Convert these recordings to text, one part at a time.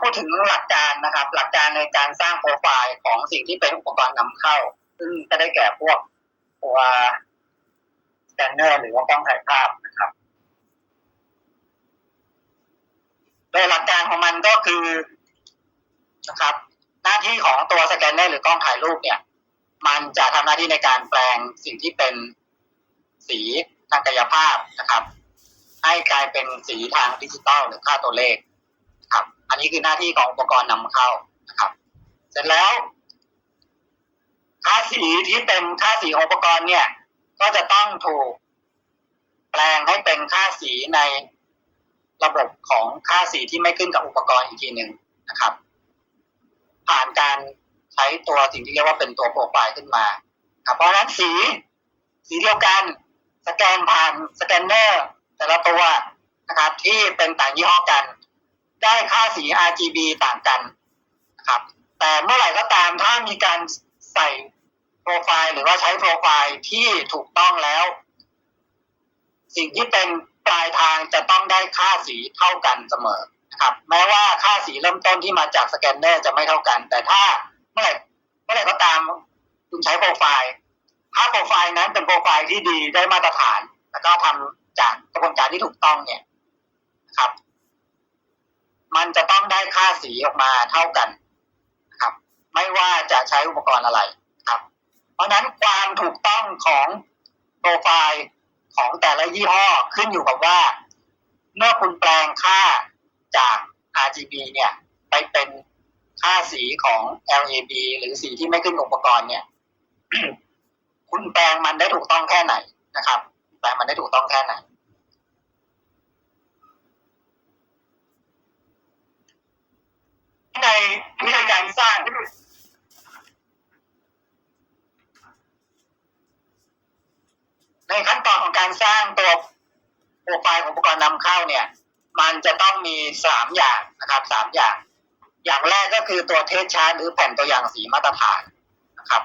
พูดถึงหลักการนะครับ หลักการในการสร้างโปรไฟล์ของสิ่งที่เป็นอุปกรณ์นำเข้า ซึ่งก็ได้แก่พวกตัวสแกนเนอร์หรือว่ากล้องถ่ายภาพนะครับโดยหลักการของมันก็คือนะครับ หน้าที่ของตัวสแกนเนอร์หรือกล้องถ่ายรูปเนี่ย มันจะทำหน้าที่ในการแปลงสิ่งที่เป็นสีทางกายภาพนะครับ ให้กลายเป็นสีทางดิจิตอลหรือค่าตัวเลข อันนี้คือหน้าที่ของอุปกรณ์นำเข้านะครับ เสร็จแล้ว ค่าสีที่เป็นค่าสีของอุปกรณ์เนี่ย ก็จะต้องถูกแปลงให้เป็นค่าสีในระบบของค่าสีที่ไม่ขึ้นกับอุปกรณ์อีกทีหนึ่งนะครับ ผ่านการใช้ตัวสิ่งที่เรียกว่าเป็นตัวโปรไฟล์ขึ้นมาครับเพราะฉะนั้นสีสีเดียวกันสแกนผ่านสแกนเนอร์แต่ละตัวนะครับที่เป็นต่างยี่ห้อกัน ได้ค่าสี RGB ต่างกันนะครับ แต่เมื่อไหร่ก็ตามถ้ามีการใส่โปรไฟล์หรือว่าใช้โปรไฟล์ที่ถูกต้องแล้ว สิ่งที่เป็นปลายทางจะต้องได้ค่าสีเท่ากันเสมอนะครับ แม้ว่าค่าสีเริ่มต้นที่มาจากสแกนเนอร์จะไม่เท่ากัน แต่ถ้าเมื่อไหร่เมื่อไหร่ก็ตามคุณใช้โปรไฟล์ ถ้าโปรไฟล์นั้นเป็นโปรไฟล์ที่ดีได้มาตรฐาน แล้วก็ทำจากกระบวนการที่ถูกต้องเนี่ยนะครับ มันจะต้องได้ค่าสีออกมาเท่ากันนะครับ ไม่ว่าจะใช้อุปกรณ์อะไรครับ เพราะนั้นความถูกต้องของโปรไฟล์ของแต่ละยี่ห้อขึ้นอยู่กับว่า เมื่อคุณแปลงค่าจาก RGB เนี่ย ไปเป็นค่าสีของ LAB หรือสีที่ไม่ขึ้นอุปกรณ์เนี่ย คุณแปลงมันได้ถูกต้องแค่ไหนนะครับ แปลงมันได้ถูกต้องแค่ไหน ในวิธีการสร้างในขั้นตอนของการสร้างตัวโปรไฟล์ของอุปกรณ์นำเข้าเนี่ย มันจะต้องมีสามอย่างนะครับสามอย่าง อย่างแรกก็คือตัวเทสชาร์ตหรือแผ่นตัวอย่างสีมาตรฐานนะครับ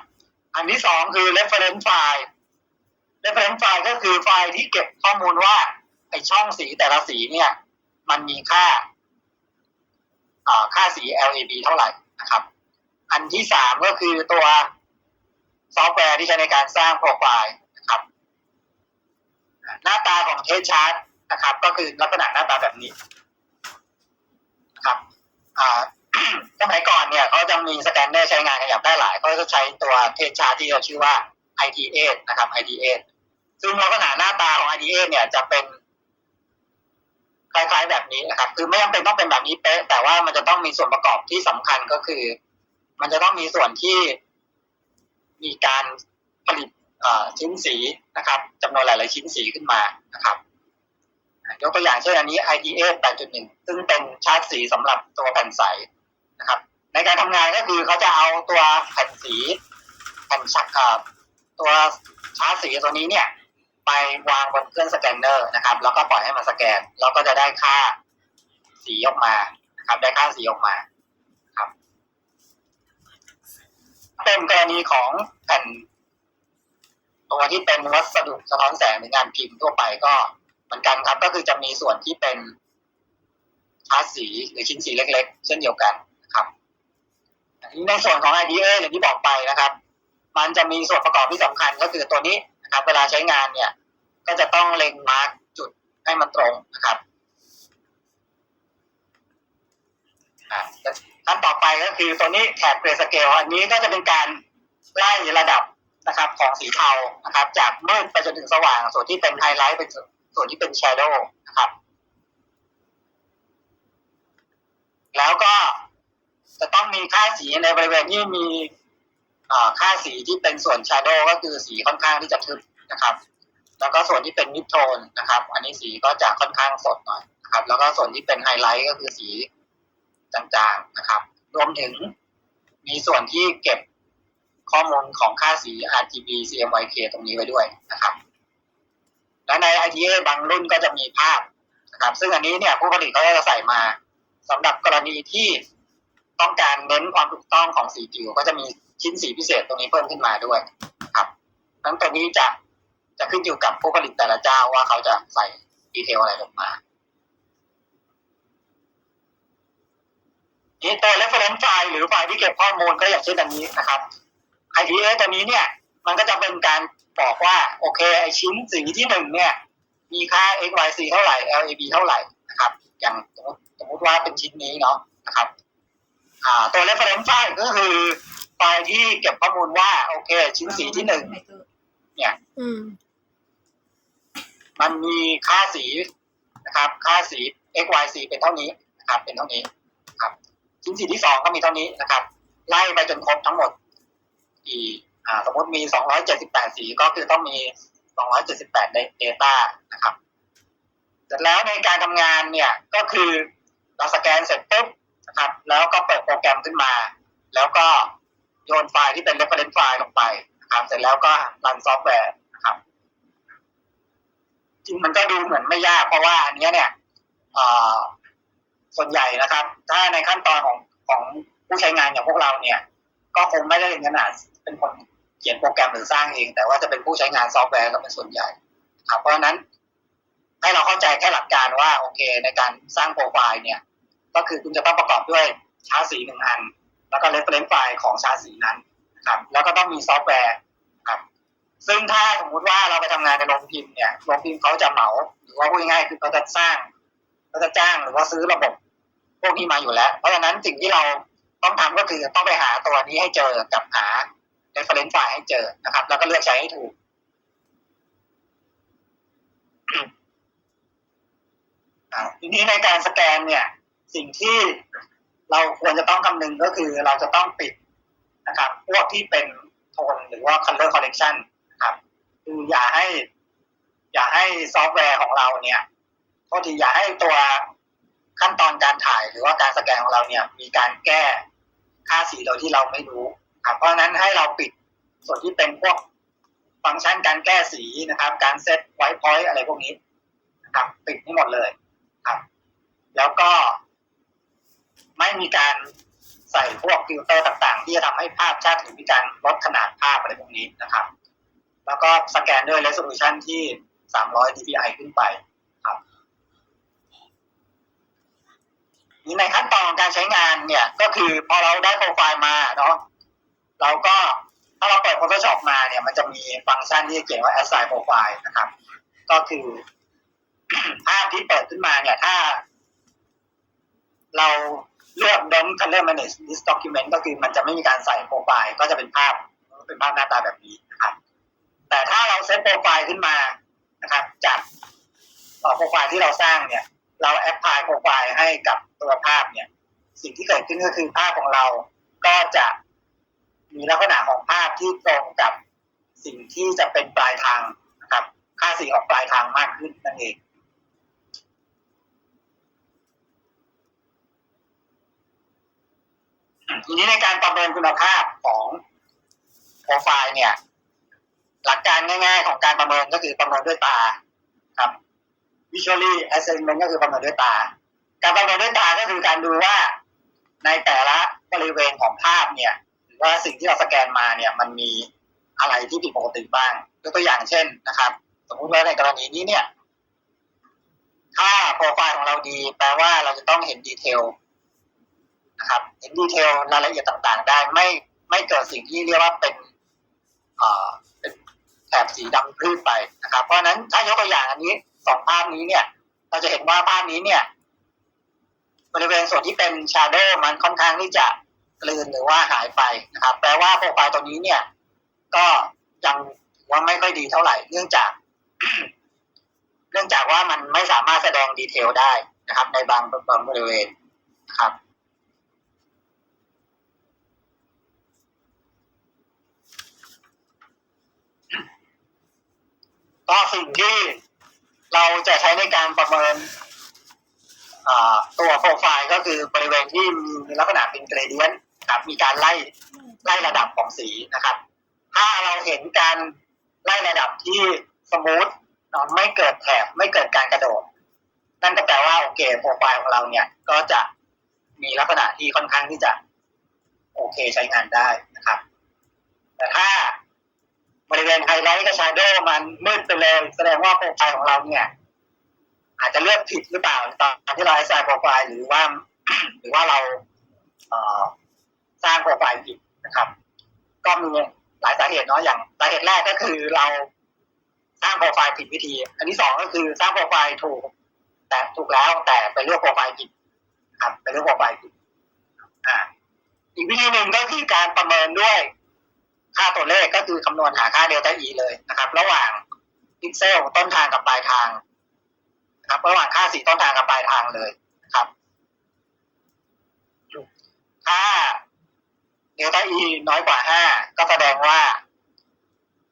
อันที่สองคือ reference file reference file ก็คือไฟล์ที่เก็บข้อมูลว่าไอช่องสีแต่ละสีเนี่ย มันมีค่าอ่า ค่าสี LAB เท่าไหร่นะครับ อันที่สามก็คือตัวซอฟต์แวร์ที่ใช้ในการสร้างโปรไฟล์นะครับ หน้าตาของเทสชาร์ตนะครับ ก็คือลักษณะหน้าตาแบบนี้นะครับสมัยก่อนเนี่ยเขาจะมีสแกนเนอร์ใช้งานกันอย่างแพร่หลายเขาจะใช้ตัวเทสชาร์ตที่เราชื่อว่า IT8 นะครับ IT8 ซึ่งลักษณะหน้าตาของ IT8 เนี่ยจะเป็น คล้ายๆแบบนี้นะครับ คือไม่จำเป็นต้องเป็นแบบนี้เป๊ะแต่ว่ามันจะต้องมีส่วนประกอบที่สำคัญก็คือ มันจะต้องมีส่วนที่มีการผลิตชิ้นสีนะครับจำนวนหลาย ๆ ชิ้นสีขึ้นมานะครับยกตัวอย่างเช่นอันนี้ IDA 8.1 ซึ่งเป็นชาร์ตสีสำหรับตัวแผ่นใสนะครับ ในการทำงานก็คือเขาจะเอาตัวแผ่นสีแผ่นชักตัวชาร์ตสีตัวนี้เนี่ย ไปวางบนเครื่องสแกนเนอร์นะครับ แล้วก็ปล่อยให้มันสแกน แล้วก็จะได้ค่าสีออกมานะครับ ได้ค่าสีออกมาครับ เป็นกรณีของแผ่นตัวที่เป็นวัสดุสะท้อนแสงหรืองานพิมพ์ทั่วไปก็เหมือนกันครับ ก็คือจะมีส่วนที่เป็นชาร์ตสีหรือชิ้นสีเล็ก ๆ เช่นเดียวกันนะครับในส่วนของ IDA อย่างที่บอกไปนะครับ มันจะมีส่วนประกอบที่สำคัญก็คือตัวนี้ นะครับ เวลาใช้งานเนี่ย ก็จะต้องเล็งมาร์กจุดให้มันตรงนะครับขั้นต่อไปก็คือตัวนี้แถบเกรสเกลอันนี้ก็จะเป็นการไล่ระดับนะครับของสีเทานะครับ จากมืดไปจนถึงสว่าง ส่วนที่เป็นไฮไลท์เป็นส่วนที่เป็นแชโดว์นะครับ แล้วก็จะต้องมีค่าสีในบริเวณที่มี ค่าสีที่เป็นส่วนแชโดว์ก็คือสีค่อนข้างที่จะทึบนะครับ แล้วก็ส่วนที่เป็นมิดโทนนะครับ อันนี้สีก็จะค่อนข้างสดหน่อยนะครับ แล้วก็ส่วนที่เป็นไฮไลท์ก็คือสีจางๆนะครับ รวมถึงมีส่วนที่เก็บข้อมูลของค่าสี RGB CMYK ตรงนี้ไว้ด้วยนะครับ และใน ITA บางรุ่นก็จะมีภาพนะครับ ซึ่งอันนี้เนี่ยผู้ผลิตเขาจะใส่มาสำหรับกรณีที่ต้องการเน้นความถูกต้องของสีผิวก็จะมี ชิ้นสีพิเศษตรงนี้เพิ่มขึ้นมาด้วยครับทั้งตัวนี้จะจะขึ้นอยู่กับผู้ผลิตแต่ละเจ้าว่าเขาจะใส่ดีเทลอะไรลงมานี่ตัว reference file หรือไฟล์ที่เก็บข้อมูลก็อย่างเช่นอันนี้นะครับ IPA ตัวนี้เนี่ย มันก็จะเป็นการบอกว่า โอเค ไอชิ้นสีที่หนึ่งเนี่ย มีค่า x y c เท่าไหร่ lab เท่าไหร่นะครับ อย่างสมมติว่าเป็นชิ้นนี้เนาะนะครับ อ่าตัว reference file ก็คือไฟล์ที่เก็บข้อมูลว่า โอเค ชิ้นสีที่หนึ่งเนี่ย อืม มันมีค่าสีนะครับ ค่าสี x y c เป็นเท่านี้นะครับ เป็นเท่านี้ครับ ชิ้นสีที่สองก็มีเท่านี้นะครับ ไล่ไปจนครบทั้งหมดกี่อ่า สมมติมี278สีก็คือต้องมี278ใน data นะครับเสร็จแล้วในการทำงานเนี่ยก็คือเราสแกนเสร็จปุ๊บนะครับ แล้วก็เปิด โปรแกรมขึ้นมา แล้วก็โยนไฟล์ที่เป็น reference ไฟล์ลงไปนะครับเสร็จแล้วก็รันซอฟต์แวร์นะครับจริงมันก็ดูเหมือนไม่ยากเพราะว่าอันนี้เนี่ยส่วนใหญ่นะครับ ถ้าในขั้นตอนของของผู้ใช้งานอย่างพวกเราเนี่ย ก็คงไม่ได้ถึงขนาดเป็นคนเขียนโปรแกรมหรือสร้างเอง แต่ว่าจะเป็นผู้ใช้งานซอฟต์แวร์ก็เป็นส่วนใหญ่ครับเพราะฉะนั้นให้เราเข้าใจแค่หลักการว่าโอเค ในการสร้างโปรไฟล์เนี่ย ก็คือคุณจะต้องประกอบด้วย ชาร์ตสีหนึ่งอัน แล้วก็ reference ไฟล์ของชาร์ตสีนั้นนะครับแล้วก็ต้องมีซอฟต์แวร์ครับซึ่งถ้าสมมุติว่าเราไปทำงานในโรงพิมพ์เนี่ยโรงพิมพ์เขาจะเหมาหรือว่าพูดง่ายๆคือเขาจะสร้างเขาจะจ้างหรือว่าซื้อระบบพวกนี้มาอยู่แล้ว เพราะฉะนั้นสิ่งที่เราต้องทำก็คือต้องไปหาตัวนี้ให้เจอกับหา reference ไฟล์ให้เจอนะครับ แล้วก็เลือกใช้ให้ถูกอ่าทีนี้ในการสแกนเนี่ย สิ่งที่ เราควรจะต้องคำนึงก็คือเราจะต้องปิดนะครับพวกที่เป็นโทนหรือว่า color correction นะครับคืออย่าให้ อย่าให้ซอฟต์แวร์ของเราเนี่ยโทษทีอย่าให้ตัวขั้นตอนการถ่ายหรือว่าการสแกนของเราเนี่ย มีการแก้ค่าสีโดยที่เราไม่รู้ครับเพราะฉะนั้นให้เราปิดส่วนที่เป็นพวกฟังก์ชันการแก้สีนะครับ การเซตไวท์พอยต์อะไรพวกนี้นะครับ ปิดให้หมดเลยครับ แล้วก็ ไม่มีการใส่พวกฟิลเตอร์ต่างๆ ที่จะทำให้ภาพชัดหรือมีการลดขนาดภาพอะไรพวกนี้นะครับ แล้วก็สแกนด้วย resolution ที่ 300 dpi ขึ้นไปครับนี่ในขั้นตอนของการใช้งานเนี่ยก็คือพอเราได้โปรไฟล์มาเนาะเราก็ถ้าเราเปิด Photoshop มาเนี่ย มันจะมีฟังก์ชันที่เขียนว่า assign profile นะครับ ก็คือภาพที่เปิดขึ้นมาเนี่ย ถ้า เรา เลือก don't color manage this document ก็คือมันจะไม่มีการใส่โปรไฟล์ก็จะเป็นภาพเป็นภาพหน้าตาแบบนี้นะครับ แต่ถ้าเราเซตโปรไฟล์ขึ้นมานะครับ จากต่อโปรไฟล์ที่เราสร้างเนี่ย เราแอปพลายโปรไฟล์ให้กับตัวภาพเนี่ย สิ่งที่เกิดขึ้นก็คือภาพของเราก็จะมีลักษณะของภาพที่ตรงกับสิ่งที่จะเป็นปลายทางนะครับ ค่าสีออกปลายทางมากขึ้นนั่นเอง ทีนี้ในการประเมินคุณภาพของโปรไฟล์เนี่ย หลักการง่ายๆ ของการประเมินก็คือประเมินด้วยตาครับ visually assessment ก็คือประเมินด้วยตา การประเมินด้วยตาก็คือการดูว่าในแต่ละบริเวณของภาพเนี่ย หรือว่าสิ่งที่เราสแกนมาเนี่ย มันมีอะไรที่ผิดปกติบ้างยกตัวอย่างเช่นนะครับ สมมุติว่าในกรณีนี้เนี่ย ถ้าโปรไฟล์ของเราดี แปลว่าเราจะต้องเห็นดีเทล นะครับเห็นดีเทลรายละเอียดต่างๆ ได้ไม่ไม่เกิดสิ่งที่เรียกว่าเป็นเป็นแถบสีดำพืชไปนะครับ เพราะนั้นถ้ายกตัวอย่างอันนี้สองภาพนี้เนี่ย เราจะเห็นว่าภาพนี้เนี่ย บริเวณส่วนที่เป็นชาร์โดอร์มันค่อนข้างที่จะกลืนหรือว่าหายไปนะครับ แปลว่าโปรไฟล์ตัวนี้เนี่ย ก็ยังว่าไม่ค่อยดีเท่าไหร่ เนื่องจาก เนื่องจากว่ามันไม่สามารถแสดงดีเทลได้นะครับ ในบางบางบริเวณนะครับ ก็สิ่งที่เราจะใช้ในการประเมินตัวโปรไฟล์ก็คือบริเวณที่มีลักษณะเป็นเกรเดียนครับ มีการไล่ไล่ระดับของสีนะครับ ถ้าเราเห็นการไล่ระดับที่สมูทไม่เกิดแถบไม่เกิดการกระโดด นั่นก็แปลว่าโอเคโปรไฟล์ของเราเนี่ย ก็จะมีลักษณะที่ค่อนข้างที่จะ โอเคใช้งานได้นะครับ แต่ถ้า บริเวณไฮไลท์กับชาโดว์มันมืดไปเลยแสดงว่าโปรไฟล์ของเราเนี่ย อาจจะเลือกผิดหรือเปล่าตอนที่เราใส่โปรไฟล์หรือว่า หรือว่าเราเสร้างโปรไฟล์ผิดนะครับ ก็มีหลายสาเหตุเนาะอย่างสาเหตุแรกก็คือเราสร้างโปรไฟล์ผิดวิธี อันที่สองก็คือสร้างโปรไฟล์ถูก แต่ถูกแล้วแต่ไปเลือกโปรไฟล์ผิดครับไปเลือกโปรไฟล์ผิดอ่าอีกวิธีหนึ่งก็คือการประเมินด้วย ค่าตัวเลขก็คือคำนวณหาค่าเดลต้า E เลยนะครับ ระหว่างพิกเซลต้นทางกับปลายทางนะครับ ระหว่างค่าสีต้นทางกับปลายทางเลยนะครับถ้าเดลต้า E น้อยกว่าห้าก็แสดงว่า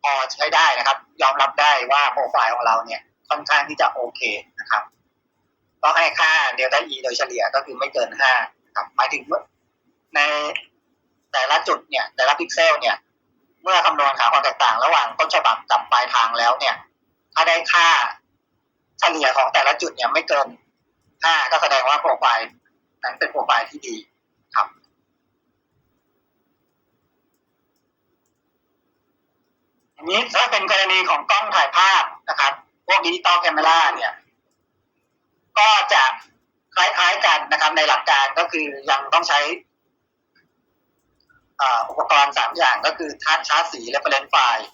พอใช้ได้นะครับ ยอมรับได้ว่าโปรไฟล์ของเราเนี่ยค่อนข้างที่จะโอเคนะครับก็ให้ค่าเดลต้า E โดยเฉลี่ยก็คือไม่เกินห้าครับหมายถึงว่าในแต่ละจุดเนี่ย แต่ละพิกเซลเนี่ย เมื่อคำนวณหาความแตกต่างระหว่างต้นฉบับกับปลายทางแล้วเนี่ย ถ้าได้ค่าเฉลี่ยของแต่ละจุดเนี่ยไม่เกินห้าก็แสดงว่าโปรไฟล์นั้นเป็นโปรไฟล์ที่ดีครับอันนี้ถ้าเป็นกรณีของกล้องถ่ายภาพนะครับ พวกดิจิตอลแคม e ราเนี่ย ก็จะคล้ายๆกันนะครับในหลักการก็คือยังต้องใช้ อ่าอุปกรณ์สามอย่างก็คือชาร์จชาร์จสีและเ e รนไฟล์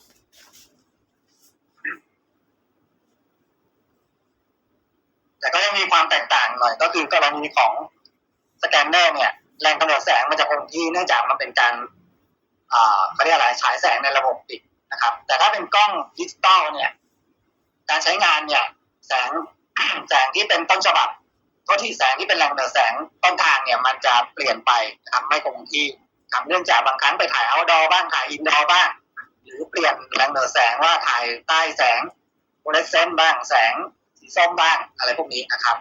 แต่ก็ยังมีความแตกต่างหน่อย ก็คือกรณีของสแกนเนอร์เนี่ยแรงกำเนิดแสงมันจะคงที่เนื่องจากมันเป็นการอ่าเขาเรียกอะไรฉายแสงในระบบปิดนะครับ แต่ถ้าเป็นกล้องดิจิตอลเนี่ย การใช้งานเนี่ย แสงแสงที่เป็นต้นฉบับโทษที่แสงที่เป็นแรงกำเนิดแสงต้นทางเนี่ย มันจะเปลี่ยนไปนะครับไม่คงที่ ครับเนื่องจากบางครั้งไปถ่ายเอาดอบ้างถ่ายอินดอบ้าง หรือเปลี่ยนแรงกำเนิดแสงว่าถ่ายใต้แสงโฟลเรสเซนบ้างแสงสีส้มบ้างอะไรพวกนี้นะครับ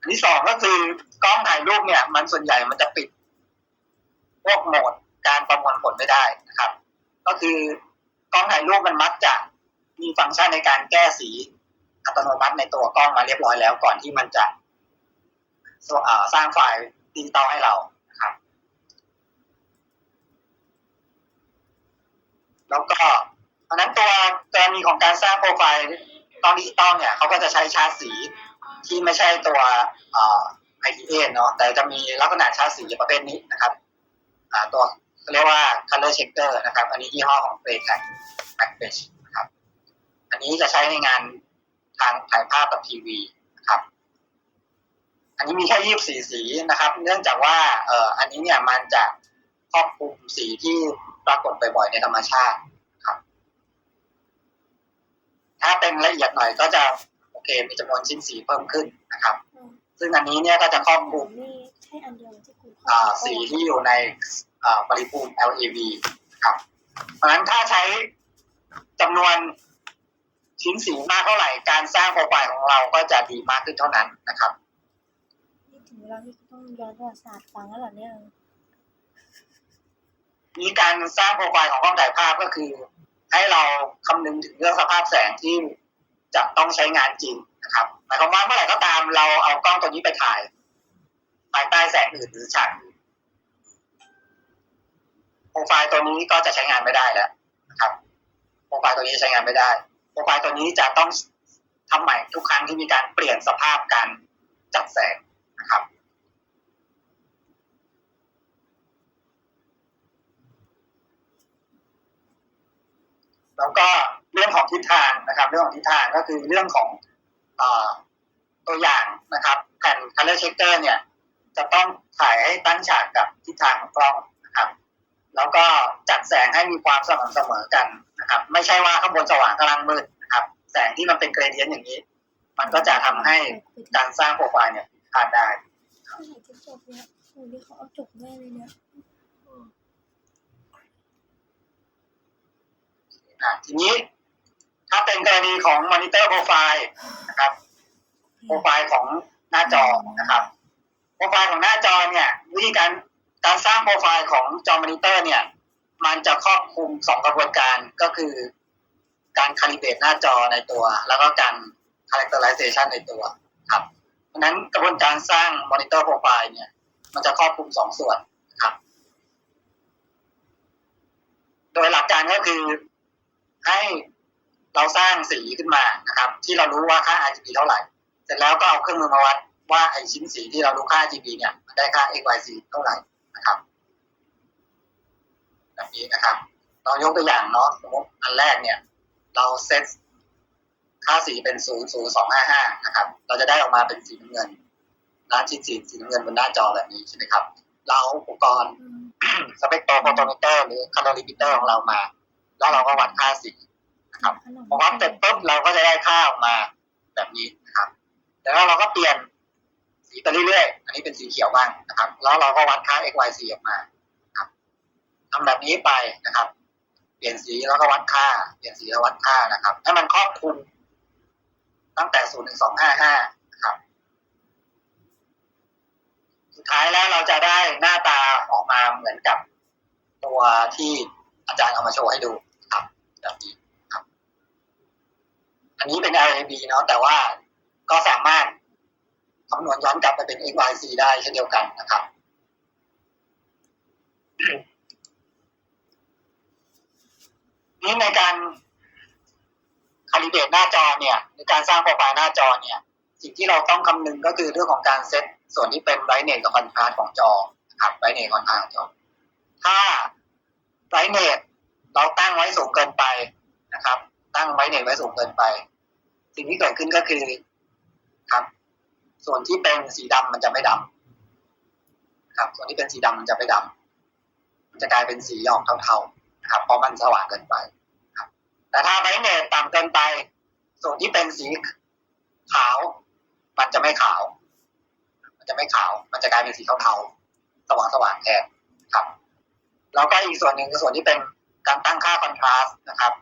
อันที่สองก็คือกล้องถ่ายรูปเนี่ย มันส่วนใหญ่มันจะปิด พวกโหมดการประมวลผลไม่ได้นะครับ ก็คือกล้องถ่ายรูปมันมักจะมีฟังก์ชันในการแก้สีอัตโนมัติในตัวกล้องมาเรียบร้อยแล้วก่อนที่มันจะสอ่าสร้างไฟล์ดิจิตอลให้เรานะครับ แล้วก็เพราะฉะนั้นตัวกรณี ของการสร้างโปรไฟล์กล้องดิจิตอลเนี่ยเขาก็จะใช้ชาร์จสีที่ไม่ใช่ตัวเอ่อ ITA เนาะแต่จะมีลักษณะชาร์จสีประเภทนี้นะครับตัวเรียกว่า color checker นะครับ อันนี้ยี่ห้อของ Playtech Backpage นะครับ อันนี้จะใช้ในงานทางถ่ายภาพกับทีวีนะครับ อันนี้มีแค่ยี่สีสีนะครับ เนื่องจากว่าเอ่ออันนี้เนี่ยมันจะครอบคลุมสีที่ปรากฏบ่อยๆในธรรมชาติครับ ถ้าเป็นละเอียดหน่อยก็จะโอเค มีจำนวนชิ้นสีเพิ่มขึ้นนะครับอืมซึ่งอันนี้เนี่ยก็จะครอบคลุมนี่ใช่อันเดียวที่คุณอ่าสีที่อยู่ในอ่าปริภูมิ LAV ครับ เพราะฉะนั้นถ้าใช้จำนวนชิ้นสีมากเท่าไหร่ การสร้างโปรไฟล์ของเราก็จะดีมากขึ้นเท่านั้นนะครับนี่ถึงเวลาที่ต้องย้อนประวัติศาสตร์ฟังแล้วเหรอเนี่ยมีการสร้างโปรไฟล์ของกล้องถ่ายภาพก็คือ ให้เราคำนึงถึงเรื่องสภาพแสงที่จะต้องใช้งานจริงนะครับหมายความว่าเมื่อไหร่ก็ตามเราเอากล้องตัวนี้ไปถ่ายภายใต้แสงอื่นหรือฉากอื่นโปรไฟล์ตัวนี้ก็จะใช้งานไม่ได้แล้วนะครับโปรไฟล์ตัวนี้ใช้งานไม่ได้โปรไฟล์ตัวนี้จะต้องทำใหม่ทุกครั้งที่มีการเปลี่ยนสภาพการจัดแสงนะครับ แล้วก็เรื่องของทิศทางนะครับ เรื่องของทิศทางก็คือเรื่องของอตัวอย่างนะครับแผ่น color checker เนี่ยจะต้องถ่ายให้ตั้งฉากกับทิศทางของกล้องนะครับ แล้วก็จัดแสงให้มีความสม่ำเสมอกันนะครับ ไม่ใช่ว่าข้างบนสว่างข้างล่างมืดนะครับ แสงที่มันเป็นเกรเดียนอย่างนี้ มันก็จะทำให้การสร้างโปรไฟล์เนี่ยผิดพลาดได้ถ่ายจบเนี่ยโอ้นี่เขาเอาจบแน่เลยเนี่ย อะ ทีนี้ถ้าเป็นกรณีของมอนิเตอร์โปรไฟล์นะครับโปรไฟล์ของหน้าจอนะครับโปรไฟล์ของหน้าจอเนี่ยวิธีการการสร้างโปรไฟล์ของจอมอนิเตอร์เนี่ย มันจะครอบคลุมสองกระบวนการก็คือ การคาลิเบรตหน้าจอในตัว แล้วก็การ characterization ในตัวครับเพราะฉะนั้นกระบวนการสร้างมอนิเตอร์โปรไฟล์เนี่ย มันจะครอบคลุมสองส่วนครับ โดยหลักการก็คือ ให้เราสร้างสีขึ้นมานะครับ ที่เรารู้ว่าค่า RGB เท่าไหร่ เสร็จแล้วก็เอาเครื่องมือมาวัดว่าไอชิ้นสีที่เรารู้ค่า RGB เนี่ยมันได้ค่า x y z เท่าไหร่นะครับแบบนี้นะครับ เรายกตัวอย่างเนาะสมมติอันแรกเนี่ย เราเซตค่าสีเป็น 00255 นะครับ เราจะได้ออกมาเป็นสีน้ำเงินร้านชิ้นสีสีน้ำเงินบนหน้าจอแบบนี้ใช่ไหมครับ เราเอาอุปกรณ์อืมสเปกโตรโฟโตมิเตอร์หรือคาร์ลิมิเตอร์ของเรามา แล้วเราก็วัดค่าสีนะครับขนมพอวัดเสร็จปุ๊บเราก็จะได้ค่าออกมาแบบนี้นะครับแล้วเราก็เปลี่ยนสีไปเรื่อยๆ อันนี้เป็นสีเขียวบ้างนะครับ แล้วเราก็วัดค่า x y z ออกมาครับทำแบบนี้ไปนะครับ เปลี่ยนสีแล้วก็วัดค่า เปลี่ยนสีแล้ววัดค่านะครับ ให้มันครอบคลุมตั้งแต่ศูนย์ถึงสองห้าห้านะครับ สุดท้ายแล้วเราจะได้หน้าตาออกมาเหมือนกับตัวที่อาจารย์เอามาโชว์ให้ดูครับ แบบนี้ครับ อันนี้เป็น RAB เนาะแต่ว่าก็สามารถคำนวณย้อนกลับไปเป็น XYZ ได้เช่นเดียวกันนะครับ นี่ในการคาลิเบตหน้าจอเนี่ยในการสร้างโปรไฟล์หน้าจอเนี่ย สิ่งที่เราต้องคำนึงก็คือเรื่องของการเซตส่วนที่เป็นไบรท์เนตกับคอนทราสต์ของจอนะครับไบรท์เนตคอนทราสต์ของจอ ถ้าไบรท์เนต เราตั้งไว้สูงเกินไปนะครับ ตั้งไบรท์เนตไว้สูงเกินไป สิ่งที่เกิดขึ้นก็คือครับ ส่วนที่เป็นสีดำมันจะไม่ดำครับ ส่วนที่เป็นสีดำมันจะไม่ดำมันจะกลายเป็นสีออกเทาๆนะครับ เพราะมันสว่างเกินไปครับ แต่ถ้าไบรท์เนตต่ำเกินไป ส่วนที่เป็นสีขาว มันจะไม่ขาว มันจะไม่ขาว มันจะกลายเป็นสีเทาๆสว่างๆแทนครับแล้วก็อีกส่วนหนึ่งคือส่วนที่เป็น การตั้งค่าคอนทราสต์นะครับ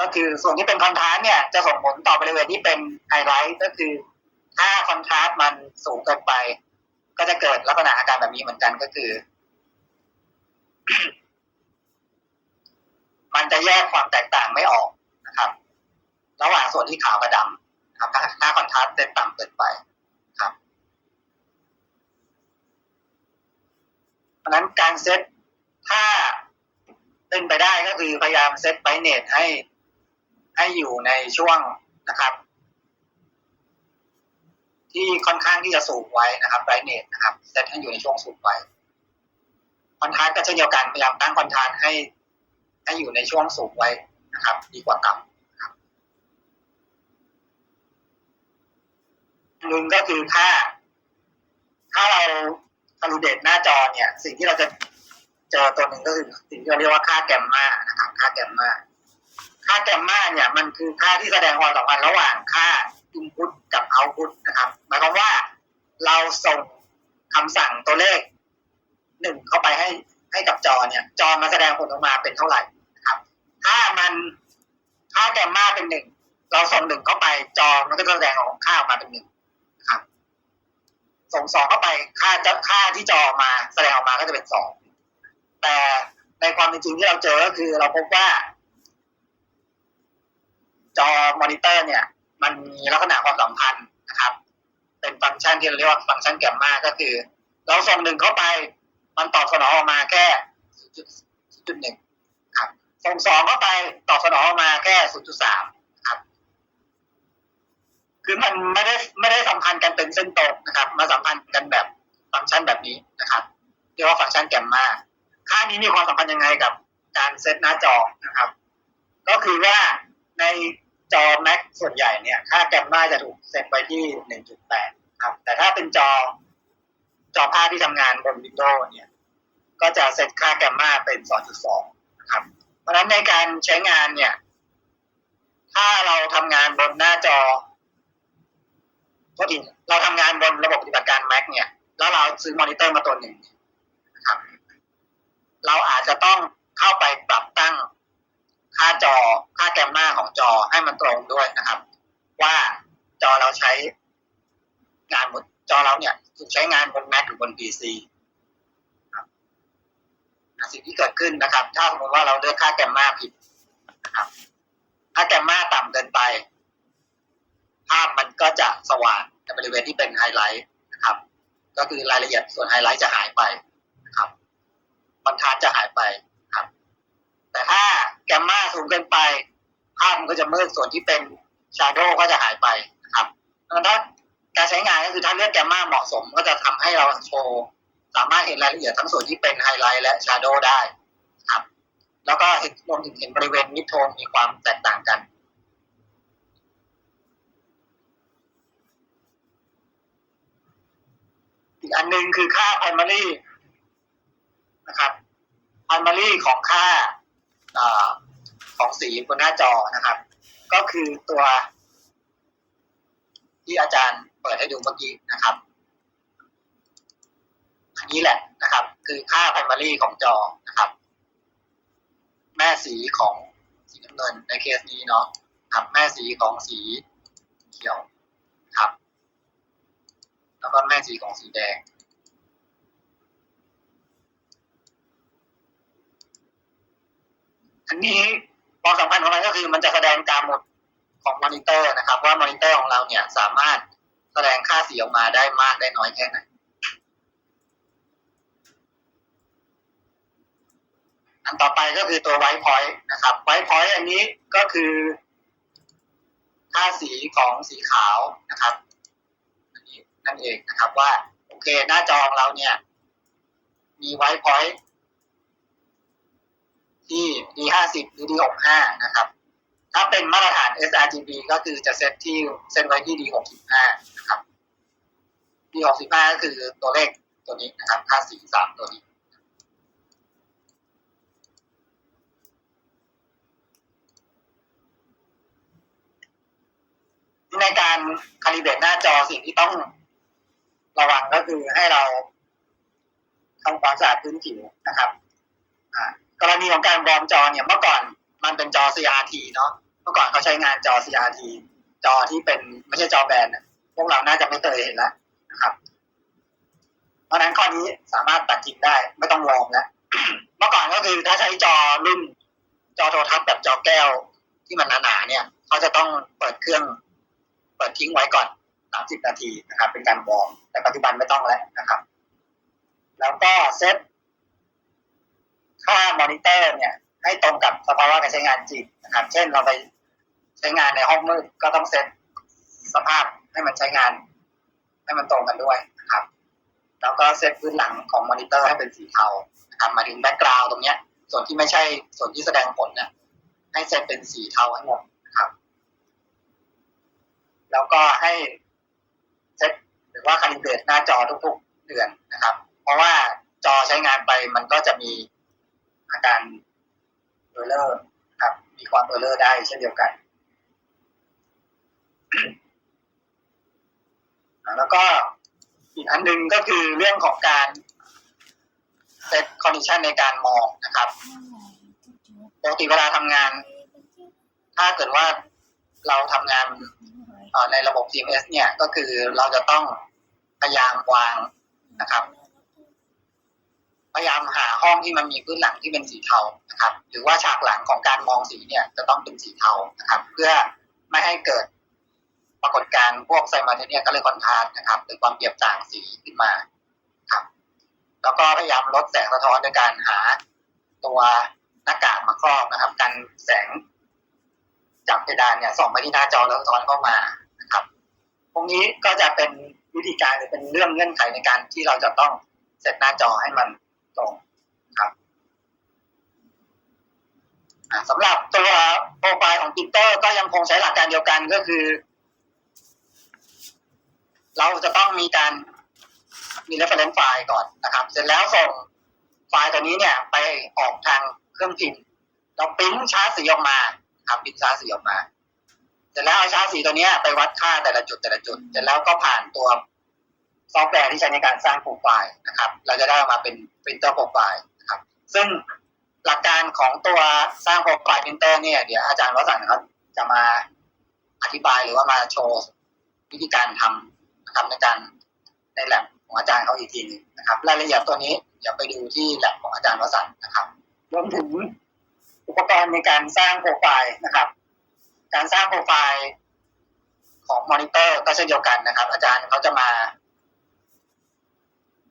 ก็คือส่วนที่เป็นคอนทราสต์เนี่ยจะส่งผลต่อบริเวณที่เป็นไฮไลท์ก็คือถ้าคอนทราสต์มันสูงเกินไป ก็จะเกิดลักษณะอาการแบบนี้เหมือนกันก็คือ มันจะแยกความแตกต่างไม่ออกนะครับ ระหว่างส่วนที่ขาวกับดำครับถ้าคอนทราสต์เป็นต่ำเกินไปครับเพราะฉะนั้นการเซตถ้า เป็นไปได้ก็คือพยายามเซตไบเนตให้ให้อยู่ในช่วงนะครับ ที่ค่อนข้างที่จะสูงไว้นะครับไบเนตนะครับเซตให้อยู่ในช่วงสูงไว้คอนทาสต์ก็เช่นเดียวกันพยายามตั้งคอนทาสต์ให้ให้อยู่ในช่วงสูงไว้นะครับ ดีกว่าต่ำนะครับหนึ่งก็คือถ้าถ้าเราคาลิเบรตหน้าจอเนี่ย สิ่งที่เราจะ เจอตัวหนึ่งก็คือสิ่งที่เราเรียกว่าค่าแกมมานะครับค่าแกมมาค่าแกมมาเนี่ยมันคือค่าที่แสดงความสัมพันธ์ระหว่างค่าอินพุตกับเอาพุตนะครับหมายความว่าเราส่งคำสั่งตัวเลขหนึ่งเข้าไปให้ให้กับจอเนี่ย จอมาแสดงผลออกมาเป็นเท่าไหร่นะครับ ถ้ามันค่าแกมมาเป็นหนึ่งเราส่งหนึ่งเข้าไปจอมันก็จะแสดงออกค่าออกมาเป็นหนึ่งครับ ส่งสองเข้าไปค่าจะค่าที่จอมาแสดงออกมาก็จะเป็นสอง แต่ในความเป็นจริงที่เราเจอก็คือเราพบว่า จอมอนิเตอร์เนี่ย มันมีลักษณะความสัมพันธ์นะครับ เป็นฟังก์ชันที่เราเรียกว่าฟังก์ชันแกมมาก็คือ เราส่งหนึ่งเข้าไป มันตอบสนองออกมาแค่จุดหนึ่งครับส่งสองเข้าไปตอบสนองออกมาแค่ศูนย์จุดสามครับคือมันไม่ได้ไม่ได้สัมพันธ์กันเป็นเส้นตรงนะครับ มาสัมพันธ์กันแบบฟังก์ชันแบบนี้นะครับเรียกว่าฟังก์ชันแกมมา ค่านี้มีความสัมพันธ์ยังไงกับการเซตหน้าจอนะครับ ก็คือว่าในจอ Mac ส่วนใหญ่เนี่ย ค่าแกมมาจะถูกเซตไว้ที่ 1.8 ครับ แต่ถ้าเป็นจอจอภาพที่ทำงานบน Windows เนี่ย ก็จะเซตค่าแกมมาเป็น 2.2 นะครับ เพราะฉะนั้นในการใช้งานเนี่ย ถ้าเราทำงานบนหน้าจอก็ดีเราทำงานบนระบบปฏิบัติการ Mac เนี่ย แล้วเราซื้อมอนิเตอร์มาตัวหนึ่งนะครับ เราอาจจะต้องเข้าไปปรับตั้งค่าจอค่าแกมมาของจอให้มันตรงด้วยนะครับ ว่าจอเราใช้งานบนจอเราเนี่ยถูกใช้งานบน Mac หรือบน PC ครับอะสิ่งที่เกิดขึ้นนะครับ ถ้าสมมติว่าเราเลือกค่าแกมมาผิดนะครับ ถ้าแกมมาต่ำเกินไป ภาพมันก็จะสว่างในบริเวณที่เป็นไฮไลท์นะครับ ก็คือรายละเอียดส่วนไฮไลท์จะหายไป อนทราสจะหายไปครับ แต่ถ้าแกมมาสูงเกินไป ภาพมันก็จะมืดส่วนที่เป็นชาโดว์ก็จะหายไปนะครับเพราะฉะนั้นถ้าการใช้งานก็คือถ้าเลือกแกมมาเหมาะสม ก็จะทำให้เราโชว์สามารถเห็นรายละเอียดทั้งส่วนที่เป็นไฮไลท์และชาร์โดได้ครับ แล้วก็เห็นรวมถึงเห็นบริเวณมิดโทนมีความแตกต่างกันอีกอันหนึงคือค่า primary นะครับ primary ของค่าอของสีบนหน้าจอนะครับ ก็คือตัวที่อาจารย์เปิดให้ดูเมื่อกี้นะครับ อันนี้แหละนะครับ คือค่า primary ของจอนะครับ แม่สีของสีน้ำเงินในเคสนี้เนาะครับแม่สีของสีเขียวครับ แล้วก็แม่สีของสีแดง อันนี้ความสำคัญของมันก็คือมันจะแสดงตามหมดของมอนิเตอร์นะครับ ว่ามอนิเตอร์ของเราเนี่ยสามารถแสดงค่าสีออกมาได้มากได้น้อยแค่ไหนอันต่อไปก็คือตัว white point นะครับ white point อันนี้ก็คือ ค่าสีของสีขาวนะครับอันนี้นั่นเองนะครับว่า โอเคหน้าจอของเราเนี่ย มี white point ที่ D ห้า สิบหรือ D หกห้านะครับ ถ้าเป็นมาตรฐาน sRGB ก็คือจะเซตที่เซตไว้ที่ D หกสิบห้านะครับ D หกสิบห้าก็คือตัวเลขตัวนี้นะครับค่าสีสามตัวนี้ในการคาลิเบรตหน้าจอสิ่งที่ต้องระวังก็คือให้เราทำความสะอาดพื้นผิวนะครับ อ่า กรณีของการบอร์มจอเนี่ยเมื่อก่อนมันเป็นจอ CRT เนาะเมื่อก่อนเขาใช้งานจอ CRT จอที่เป็นไม่ใช่จอแบนน่ะพวกเราน่าจะไม่เคยเห็นแล้วนะครับ เพราะฉะนั้นข้อนี้สามารถตัดทิ้งได้ ไม่ต้องวอร์มแล้วเมื่อก่อนก็คือถ้าใช้จอรุ่น จอโทรทัศน์แบบจอแก้วที่มันหนาๆเนี่ยเขาจะต้องเปิดเครื่อง เปิดทิ้งไว้ก่อน30นาทีนะครับ เป็นการวอร์มแต่ปัจจุบันไม่ต้องแล้วนะครับ แล้วก็เซต ค่ามอนิเตอร์เนี่ย ให้ตรงกับสภาวะการใช้งานจริงนะครับ เช่นเราไปใช้งานในห้องมืดก็ต้องเซตสภาพให้มันใช้งาน ให้มันตรงกันด้วยนะครับ แล้วก็เซตพื้นหลังของมอนิเตอร์ให้เป็นสีเทานะครับมาถึงแบ็กกราวด์ตรงเนี้ย ส่วนที่ไม่ใช่ส่วนที่แสดงผลเนี่ยให้เซตเป็นสีเทาให้หมดนะครับ แล้วก็ให้เซตหรือว่าคาลิเบรตหน้าจอทุกๆเดือนนะครับ เพราะว่าจอใช้งานไปมันก็จะมี อาการเออร์เลอร์ครับ มีความเออร์เลอร์ได้เช่นเดียวกันแล้วก็อีกอันหนึ่งก็คือเรื่องของการเซตคอนดิชันในการมองนะครับปกติเวลาทำงาน ถ้าเกิดว่าเราทำงานในระบบ CMS เนี่ยก็คือเราจะต้องพยายามวางนะครับ ยายามหาห้องที่มันมีพื้นหลังที่เป็นสีเทานะครับ หรือว่าฉากหลังของการมองสีเนี่ยจะต้องเป็นสีเทานะครับ เพื่อไม่ให้เกิดปรากฏการณ์พวกไซมาเทเนียก็เลยคอนทราสต์นะครับหรือความเปรียบต่างสีขึ้นมาครับ แล้วก็พยายามลดแสงสะท้อนโดยการหาตัวหน้ากากมาครอบนะครับกันแสงจากเพดานเนี่ยส่องไปที่หน้าจอแล้วสะท้อนเข้ามานะครับ ตรงนี้ก็จะเป็นวิธีการหรือเป็นเรื่องเงื่อนไขในการที่เราจะต้องเซตหน้าจอให้มัน ตรงครับสำหรับตัวโปรไฟล์ของปรินเตอร์ก็ยังคงใช้หลักการเดียวกันก็คือ เราจะต้องมีการมี reference ไฟล์ก่อนนะครับ เสร็จแล้วส่งไฟล์ตัวนี้เนี่ย ไปออกทางเครื่องพิมพ์เราปริ้นชาร์จสีออกมาครับปริ้นชาร์จสีออกมา เสร็จแล้วเอาชาร์จสีตัวนี้ไปวัดค่าแต่ละจุดแต่ละจุด เสร็จแล้วก็ผ่านตัว ซอฟต์แวร์ที่ใช้ในการสร้างโปรไฟล์นะครับ เราจะได้ออกมาเป็นปรินเตอร์โปรไฟล์นะครับซึ่งหลักการของตัวสร้างโปรไฟล์ปรินเตอร์เนี่ยเดี๋ยวอาจารย์วสันต์เขาจะมาอธิบายหรือว่ามาโชว์วิธีการทำนะครับในการในแลบของอาจารย์เขาอีกทีหนึงนะครับรายละเอียดตัวนี้เดี๋ยวไปดูที่แลบของอาจารย์วสันต์นะครับรวมถึงอุปกรณ์ในการสร้างโปรไฟล์นะครับ การสร้างโปรไฟล์ของมอนิเตอร์ก็เช่นเดียวกันนะครับ อาจารย์เขาจะมา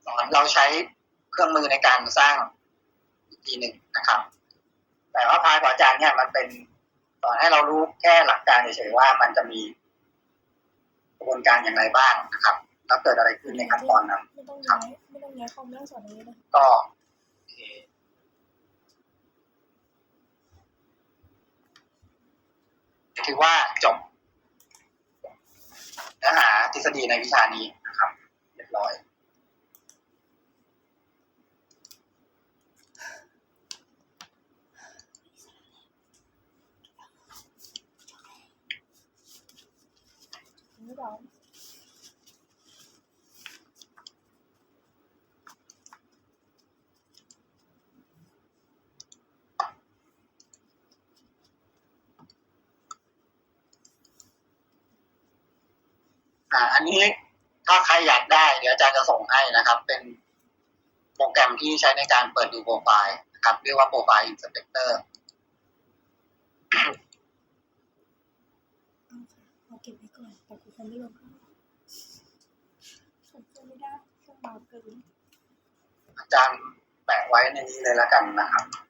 สอนเราใช้เครื่องมือในการสร้างอีกทีหนึ่งนะครับ แต่ว่าพายของอาจารย์เนี่ยมันเป็นสอนให้เรารู้แค่หลักการเฉยๆว่ามันจะมีกระบวนการอย่างไรบ้างนะครับ แล้วเกิดอะไรขึ้นในขั้นตอนนั้นไม่ต้องย้ายไม่ต้องย้ายคอมไม่ต้องสอนอะไรเลยก็โอเคถือว่าจบเนื้อหาทฤษฎีในวิชานี้นะครับ เรียบร้อย ดอนอันนี้ถ้าใครอยากได้ เดี๋ยวอาจารย์จะส่งให้นะครับ เป็นโปรแกรมที่ใช้ในการเปิดดูโปรไฟล์นะครับ เรียกว่าโปรไฟล์อินสเปกเตอร์ เอาค่ะเอาเก็บไว้ก่อนแต่กูคงไม่ลงให้ผมจะไม่ได้เครื่ อาเกินอาจารย์แปะไว้ในนี้เลยละกันนะครับ